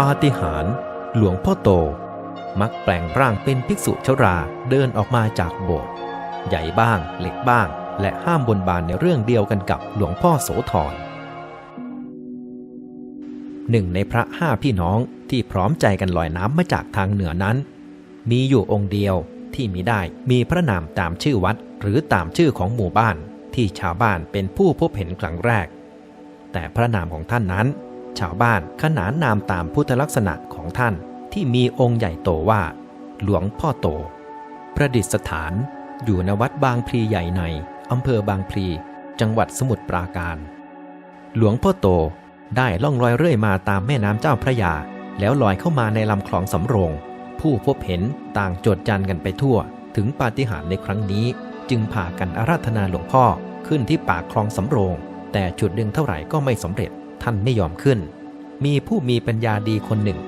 ปาฏิหาริย์หลวงพ่อโต มักแปลงร่างเป็นภิกษุชราเดินออกมาจากโบสถ์ใหญ่บ้างเล็กบ้าง และห้ามบนบานในเรื่องเดียวกันกับหลวงพ่อโสธรหนึ่งในพระห้าพี่น้องที่พร้อมใจกันลอยน้ำมาจากทางเหนือนั้น มีอยู่องค์เดียวที่มีได้มีพระนามตามชื่อวัดหรือตามชื่อของหมู่บ้านที่ชาวบ้านเป็นผู้พบเห็นครั้งแรก แต่พระนามของท่านนั้น ชาวบ้านขนานนามตามพุทธลักษณะของท่านที่มีองค์ใหญ่โตว่า หลวงพ่อโต ประดิษฐาน อยู่ณวัดบางพลีใหญ่ในอำเภอบางพลีจังหวัดสมุทรปราการ หลวงพ่อโตได้ล่องลอยเรื่อยมาตามแม่น้ำเจ้าพระยา แล้วลอยเข้ามาในลำคลองสำโรง ผู้พบเห็นต่างโจดจันกันไปทั่ว ถึงปาฏิหาริย์ในครั้งนี้ จึงพากันอาราธนาหลวงพ่อขึ้นที่ปากคลองสำโรง แต่จุดดึงเท่าไหร่ก็ไม่สำเร็จ ท่านไม่ยอมขึ้น มีผู้มีปัญญาดีคนหนึ่ง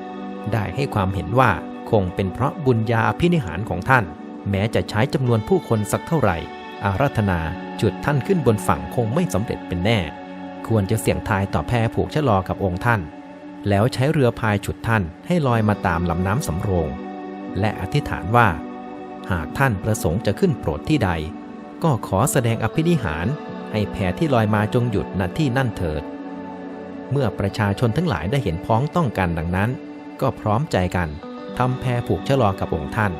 ได้ให้ความเห็นว่าคงเป็นเพราะบุญญาอภินิหารของท่าน แม้จะใช้จำนวนผู้คนสักเท่าไหร่ อาราธนาจุดท่านขึ้นบนฝั่งคงไม่สำเร็จเป็นแน่ ควรจะเสี่ยงทายต่อแพผูกชะลอกับองค์ท่าน แล้วใช้เรือพายฉุดท่านให้ลอยมาตามลำน้ำสำโรง และอธิษฐานว่า หากท่านประสงค์จะขึ้นโปรดที่ใด ก็ขอแสดงอภินิหาร ให้แพที่ลอยมาจงหยุดณที่นั่นเถิด เมื่อประชาชนทั้งหลายได้เห็นพ้องต้องกันดังนั้น ก็พร้อมใจกันทำแพผูกชะลอกับองค์ท่าน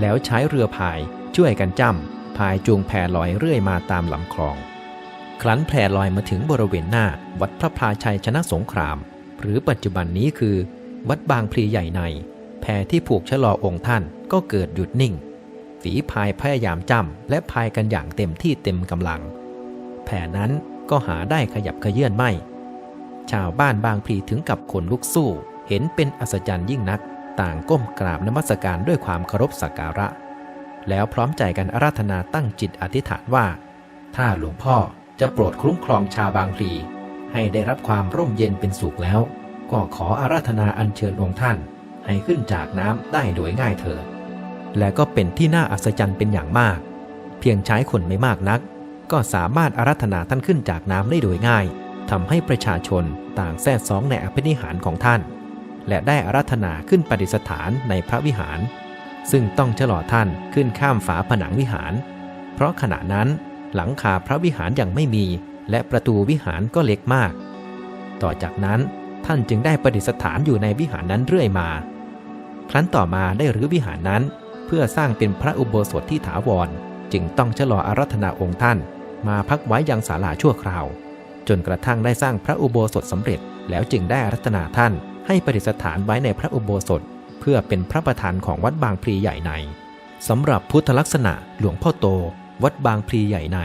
แล้วใช้เรือพายช่วยกันจ้ำพายจูงแพลอยเรื่อยมาตามลำคลอง ครั้นแพลอยมาถึงบริเวณหน้าวัดพระพลาชัยชนะสงคราม หรือปัจจุบันนี้คือ วัดบางพลีใหญ่ใน แพที่ผูกชะลอองค์ท่านก็เกิดหยุดนิ่งฝีพายพยายามจ้ำและพายกันอย่างเต็มที่เต็มกำลังแพนั้นก็หาได้ขยับขยื่นไม่ ชาวบ้านบางพลีถึงกับขนลุกสู้ เห็นเป็นอัศจรรย์ยิ่งนัก ต่างก้มกราบนมัสการด้วยความเคารพสักการะ แล้วพร้อมใจกันอาราธนาตั้งจิตอธิษฐานว่า ถ้าหลวงพ่อจะโปรดคุ้มครองชาวบางพลีให้ได้รับความร่มเย็นเป็นสุขแล้ว ก็ขออาราธนาอัญเชิญองค์ท่าน ให้ขึ้นจากน้ำได้โดยง่ายเถิดและก็เป็นที่น่าอัศจรรย์เป็นอย่างมาก เพียงใช้คนไม่มากนัก ก็สามารถอาราธนาท่านขึ้นจากน้ำได้โดยง่าย ทำให้ประชาชนต่างแทร่ซ้องในอภินิหารของท่าน และได้อาราธนาขึ้นประดิษฐานในพระวิหาร ซึ่งต้องชะลอท่านขึ้นข้ามฝาผนังวิหาร เพราะขณะนั้นหลังคาพระวิหารยังไม่มี และประตูวิหารก็เล็กมาก ต่อจากนั้นท่านจึงได้ประดิษฐานอยู่ในวิหารนั้นเรื่อยมา ครั้นต่อมาได้รื้อวิหารนั้น เพื่อสร้างเป็นพระอุโบสถที่ถาวร จึงต้องชะลออารัธนาองค์ท่าน มาพักไว้ยังศาลาชั่วคราว จนกระทั่งได้สร้างพระอุโบสถสำเร็จ แล้วจึงได้อารัธนาท่าน ให้ประดิษฐานไว้ในพระอุโบสถ เพื่อเป็นพระประธานของวัดบางพลีใหญ่ในสำหรับพุทธลักษณะหลวงพ่อโต วัดบางพลีใหญ่ใน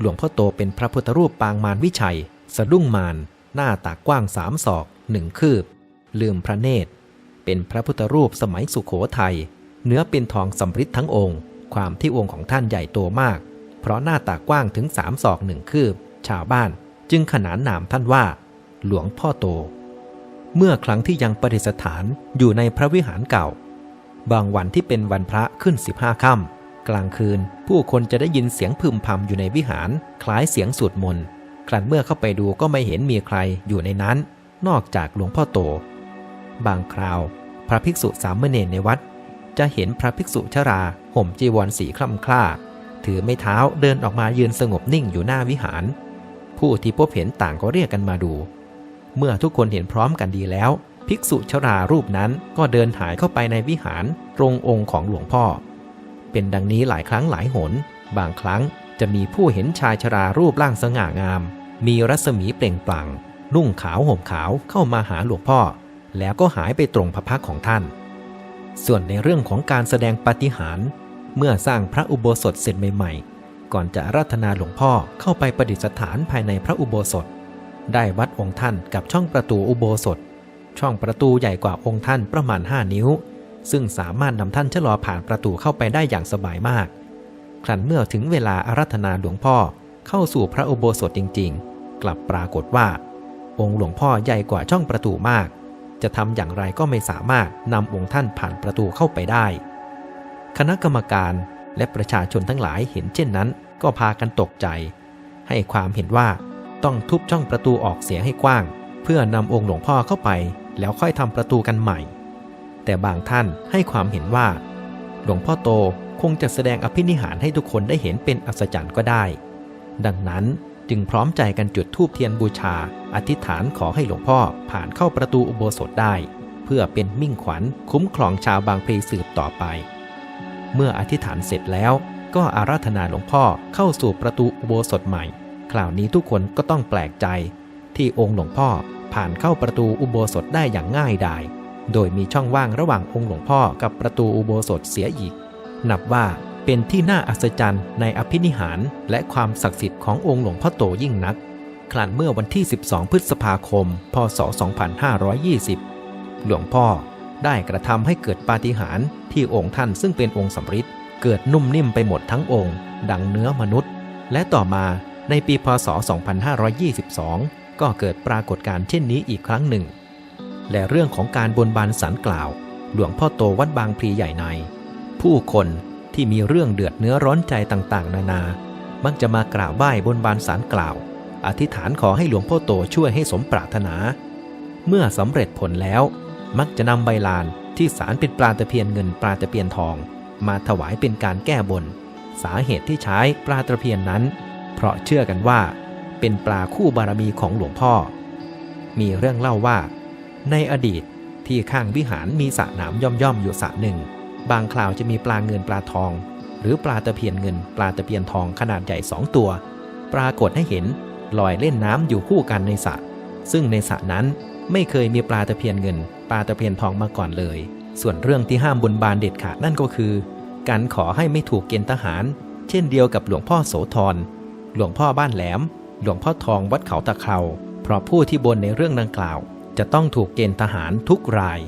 หลวงพ่อโตเป็นพระพุทธรูปปางมารวิชัย สะดุ้งมารหน้าตากกว้างสามศอกหนึ่งคืบ ลืมพระเนตร เป็นพระพุทธรูปสมัยสุขโขทัยเนื้อเป็นทองสำริดทั้งองค์ ความที่องค์ของท่านใหญ่โตมาก เพราะหน้าตากว้างถึงสามศอกหนึ่งคืบ ชาวบ้านจึงขนานนามท่านว่า หลวงพ่อโต เมื่อครั้งที่ยังประดิษฐานอยู่ในพระวิหารเก่า บางวันที่เป็นวันพระขึ้นสิบห้าค่ำกลางคืน ผู้คนจะได้ยินเสียงพึมพำอยู่ในวิหารคล้ายเสียงสวดมนต์ครั้นเมื่อเข้าไปดูก็ไม่เห็นมีใครอยู่ในนั้น นอกจากหลวงพ่อโต บางคราว พระภิกษุสามเณรในวัด จะเห็นพระภิกษุชรา ห่มจีวรสีคล้ำคล้าถือไม้เท้าเดินออกมายืนสงบนิ่งอยู่หน้าวิหาร ผู้ที่พบเห็นต่างก็เรียกกันมาดู เมื่อทุกคนเห็นพร้อมกันดีแล้ว ภิกษุชรารูปนั้นก็เดินหายเข้าไปในวิหารตรงองค์ของหลวงพ่อ เป็นดังนี้หลายครั้งหลายหน บางครั้งจะมีผู้เห็นชายชรารูปร่างสง่างาม มีรัศมีเปล่งปลั่ง นุ่งขาวห่มขาวเข้ามาหาหลวงพ่อ แล้วก็หายไปตรงพระพักของท่าน ส่วนในเรื่องของการแสดงปาฏิหาริย์เมื่อสร้างพระอุโบสถเสร็จใหม่ๆ ก่อนจะราธนาหลวงพ่อเข้าไปประดิษฐานภายในพระอุโบสถ ได้วัดองค์ท่านกับช่องประตูอุโบสถ ช่องประตูใหญ่กว่าองค์ท่านประมาณ 5 นิ้ว ซึ่งสามารถนำท่านชะลอผ่านประตูเข้าไปได้อย่างสบายมาก ครั้นเมื่อถึงเวลาอาราธนาหลวงพ่อเข้าสู่พระอุโบสถจริง ๆ กลับปรากฏว่า องค์หลวงพ่อใหญ่กว่าช่องประตูมาก จะทำอย่างไรก็ไม่สามารถนำองค์ท่านผ่านประตูเข้าไปได้ คณะกรรมการ และประชาชนทั้งหลายเห็นเช่นนั้น ก็พากันตกใจ ให้ความเห็นว่าต้องทุบช่องประตูออกเสียให้กว้าง เพื่อนำองค์หลวงพ่อเข้าไป แล้วค่อยทำประตูกันใหม่ แต่บางท่านให้ความเห็นว่า หลวงพ่อโตคงจะแสดงอภินิหารให้ทุกคนได้เห็นเป็นอัศจรรย์ก็ได้ ดังนั้นจึงพร้อมใจกันจุดธูปเทียนบูชา อธิษฐานขอให้หลวงพ่อผ่านเข้าประตูอุโบสถได้ เพื่อเป็นมิ่งขวัญคุ้มครองชาวบางพลีสืบต่อไป เมื่ออธิษฐานเสร็จแล้วก็อาราธนาหลวงพ่อเข้าสู่ประตูอุโบสถใหม่ คราวนี้ทุกคนก็ต้องแปลกใจ ที่องค์หลวงพ่อผ่านเข้าประตูอุโบสถได้อย่างง่ายดาย โดยมีช่องว่างระหว่างองค์หลวงพ่อกับประตูอุโบสถเสียอีก นับว่าเป็นที่น่าอัศจรรย์ในอภินิหาร และความศักดิ์สิทธิ์ขององค์หลวงพ่อโตยิ่งนักครั้นเมื่อวันที่ 12 พฤษภาคม พศ 2520 หลวงพ่อ ได้กระทำให้เกิดปาฏิหาริย์ที่องค์ท่านซึ่งเป็นองค์สำริดเกิดนุ่มนิ่มไปหมดทั้งองค์ ดังเนื้อมนุษย์ และต่อมาในปีพศ 2522 ก็เกิดปรากฏการณ์เช่นนี้อีกครั้งหนึ่ง และเรื่องของการบนบานสารกล่าว หลวงพ่อโตวัดบางพลีใหญ่ใน ผู้คนที่มีเรื่องเดือดเนื้อร้อนใจต่างๆ นานา มักจะมากราบไหว้บนบานสารกล่าว อธิษฐานขอให้หลวงพ่อโตช่วยให้สมปรารถนา เมื่อสำเร็จผลแล้ว มักจะนำใบลานที่สารเป็นปลาตะเพียนเงินปลาตะเพียนทอง มาถวายเป็นการแก้บน สาเหตุที่ใช้ปลาตะเพียนนั้น เพราะเชื่อกันว่า เป็นปลาคู่บารมีของหลวงพ่อ มีเรื่องเล่าว่า ในอดีตที่ข้างวิหารมีสระน้ำย่อมๆอยู่สระหนึ่ง บางคราวจะมีปลาเงินปลาทอง หรือปลาตะเพียนเงินปลาตะเพียนทองขนาดใหญ่สองตัว ปรากฏให้เห็นลอยเล่นน้ำอยู่คู่กันในสระซึ่งในสระนั้นไม่เคยมีปลาตะเพียนเงิน ปลาตะเพียนทองมาก่อนเลย ส่วนเรื่องที่ห้ามบนบานเด็ดขาดนั่นก็คือ การขอให้ไม่ถูกเกณฑ์ทหาร เช่นเดียวกับหลวงพ่อโสธร หลวงพ่อบ้านแหลม หลวงพ่อทองวัดเขาตะเคราเพราะผู้ที่บนในเรื่องดังกล่าว จะต้องถูกเกณฑ์ทหารทุกราย